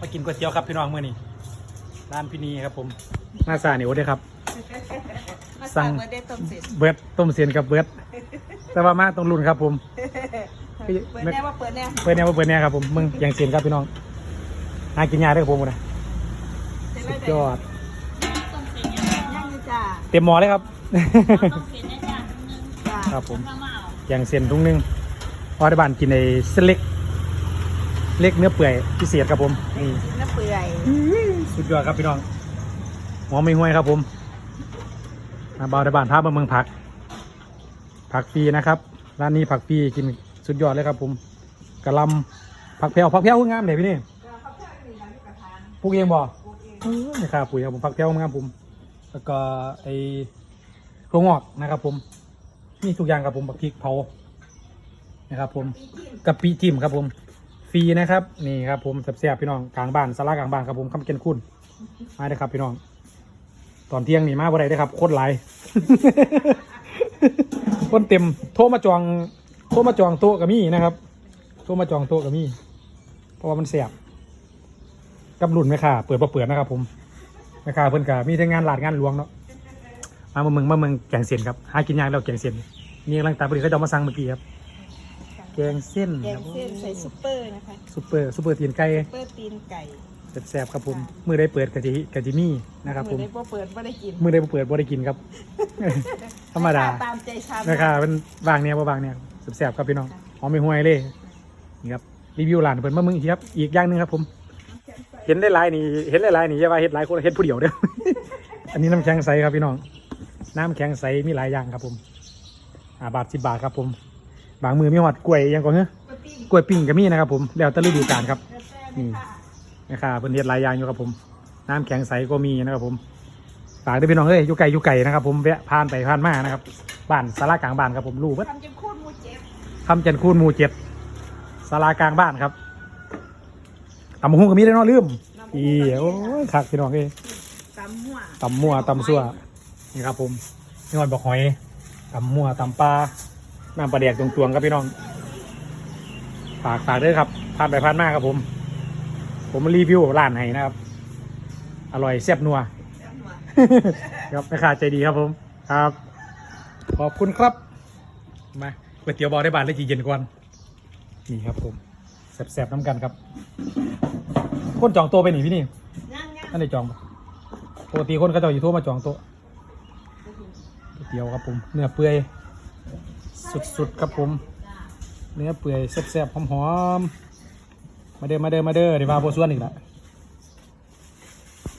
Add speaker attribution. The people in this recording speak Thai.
Speaker 1: มากินก๋วยเตี๋ยวครับพี่น้องเมื่อนี้ร้านพี่นีครับผมมาซาเหนียวด้วยครับ
Speaker 2: มา
Speaker 1: สั่
Speaker 2: สั่
Speaker 1: ง
Speaker 2: งเบอร์เดย์ต้มเสร็จ
Speaker 1: เบิร์ดต้มเสียนกับเบิร์ดแต่ว่ามาตรงรุ่นครับผม
Speaker 2: เปิดแน่ว่าเปิดแน่
Speaker 1: เปิดแนวบ่เปิดแนวครับผมมึงอย่างเสียนครับพี่น้องหากินยาด้วยครับผมนะ
Speaker 2: เสร็จ
Speaker 1: สุ
Speaker 2: แล้ว
Speaker 1: ด
Speaker 2: เดี๋
Speaker 1: ย
Speaker 2: ยว
Speaker 1: อด
Speaker 3: ต้องเป็นยังไง
Speaker 2: ย่างเลยจ้า
Speaker 1: เต็มหมอเลยครับ
Speaker 3: ต้องเป็นในจานนึง
Speaker 2: จ้า
Speaker 1: ครับผม
Speaker 3: ข้าวเมา
Speaker 1: อย่างเสียนทุงหนึงพอได้บ้านกินในเส้นเล็ก เล็กเนื้อเปื่อยพิเศษครับผมนี่
Speaker 2: เนื้อเปื่อย
Speaker 1: สุดยอดครับพี่น้องหมอไม่ห่วยครับผมมาเบาได้บ้านภาพเมืองผัก ผักฟรีนะครับร้านนี้ผักฟรีกินสุดยอดเลยครับผมกะหลำผักแพรวผักแพรวคืองามเลยพี่นี่ปลูกเองบ่นี่ครับปุ๋ยครับผมผักแพรวงามผม แล้วก็ไอ้ถั่วงอกนะครับผมมีทุกอย่างครับผมผักพริกเผานะครับผมกะปิจิ้มครับผม ฟรีนะครับนี่ครับผมแซ่บๆพี่น้องกลางบ้านสาระกลางบ้านครับผมคำเกนคุณมาเลยครับพี่น้อง ตอนเที่ยงนี่มาบ่ได้เด้ครับโคตรหลายคนเต็มโทรมาจองโทรมาจองโต๊ะกับมี่นะครับโทรมาจองโต๊ะกับมี่เพราะว่ามันเสียบกับรุ่นแม่ค้าเปิดบ่เปิดนะครับ ผมแม่ค้าเพิ่นกะมีทั้งงานหลาดงานหลวงเนาะมาเมืองมาเมืองแกงเส้นครับหากินยากแล้วแกงเส้นนี่กำลังตามพอดีเขาจะเอามาสั่งเมื่อกี้ครับ กงเส้น
Speaker 2: แกงเส้นใส่ซุปเปอร์นะคะ
Speaker 1: ซุปเปอร์ซุปเปอร์ตีนไก่
Speaker 2: ซุปเปอร์ตีนไก่
Speaker 1: แซ่บๆครับผมมือได้เปิดกะจิกะจิมี่นะครับผม
Speaker 2: เมื่อได้บ่เปิดไม่ได้กิน
Speaker 1: มือได้บ่เปิดบ่ได้กินครับ ธรรมดา
Speaker 2: ตามใจชาม
Speaker 1: ราคาเป็นบางเนี่ยบ่บางเนี่ยแซ่บๆครับพี่น้องหอมไม่ห่วยเลยนี่ครับรีวิวร้านเพิ่นมามึงอีกครับอีกอย่างหนึงครับผม เห็นได้หลายนี่เห็นได้หลายนี่อย่าว่าเฮ็ดหลายคนเฮ็ดผู้เดียวเด้ออันนี้น้ำแข็งใสครับพี่น้องน้ำแข็งใสมีหลายอย่างครับผมอ่าบาทสิบบาทครับผม บางมือมีหอดกล้วยอิหยังก่อนเฮ้กล้วยปิ้งก็มีนะครับ ผมแล้วแต่ฤดูกาลครับนี่นะครับเพิ่นเฮ็ดหลายอย่างอยู่ครับผม น้ำแข็งใสก็มีนะครับผมฝากด้วยพี่น้องเอ้ยอยู่ไกลอยู่ไกลนะครับ ผมแวะผ่านไปผ่านมานะครับบ้านสารากลางบ้านครับผมรู้เบิด
Speaker 2: ทำจนโคตรมูเจ็บ
Speaker 1: คำจันคูนหมู่เจ็ดสารากลางบ้านครับตำบักหุ่งก็มีได้เนาะลืมอีโอ้ยคักพี่น้องเอ้ย
Speaker 2: ตำมั่ว
Speaker 1: ตำมั่วตำซั่วนี่ครับผมนี่วันบอกหอยตำมั่วตำปลา น้ำปลาแดกตรงตวงๆครับพี่น้องฝากฝากด้วยครับผ่านไปผ่านมาครับผม ผมมารีวิวร้านให้นะครับ อร่อยแซ่บนัว
Speaker 2: ตำมั่ว
Speaker 1: ครับแม่ค้าใจดีครับผม ครับ ขอบคุณครับมาก๋วยเตี๋ยวบอได้บานเลยจีเย็นก่อนนี่ครับผมแซ่บๆน้ำกันครับคนจองโต๊ะไปหนิพี่นี่
Speaker 2: ย่างย่าง
Speaker 1: นั่นได้จองปะปกติคนเขาจะอยู่โทั่วมาจองโต๊ะก๋วยเตี๋ยวครับผมเนื้อเปื่อย สุดๆครับผม เนื้อเปื่อยแซ่บๆหอมๆมาเด้อมาเด้อมาเด้อเดี๋ยวมาโบส่วนอีกละ